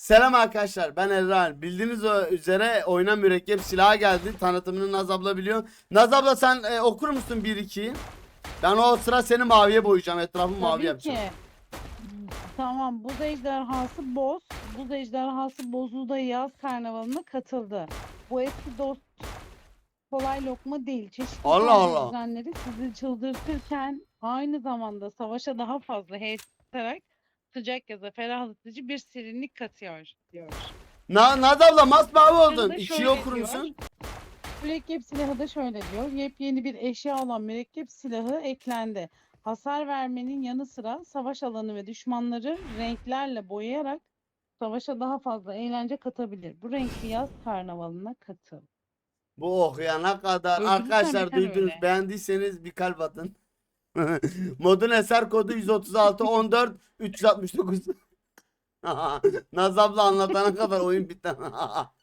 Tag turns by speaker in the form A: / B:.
A: Selam arkadaşlar ben Erran. Bildiğiniz üzere oyuna mürekkep silahı geldi. Tanıtımını Naz abla biliyor. Naz abla sen e, okur musun 1-2'yi? Ben o sıra seni maviye boyayacağım. Etrafı mavi yapacağım.
B: ki. Tamam buz ejderhası boz. Buz ejderhası bozulda yaz karnavalına katıldı. Bu eski dost kolay lokma değil. Çeşitli
A: Allah
B: saldırı
A: Allah.
B: düzenleri sizi çıldırtırken aynı zamanda savaşa daha fazla heyecanlayarak sıcak yaza ferahlatıcı bir serinlik katıyor diyor.
A: Na Naz abla masmavi oldun.
B: Şurada
A: 2'yi
B: şöyle
A: okur musun?
B: Mürekkep silahı da şöyle diyor. Yepyeni bir eşya olan mürekkep silahı eklendi. Hasar vermenin yanı sıra savaş alanı ve düşmanları renklerle boyayarak savaşa daha fazla eğlence katabilir. Bu renkli yaz karnavalına katıl.
A: Bu okuyana kadar
B: Öldürürsen
A: arkadaşlar duydunuz.
B: öyle.
A: Beğendiyseniz bir kalp atın. Modun eser kodu 136 14 369. Naz abla anlatana kadar oyun bitti.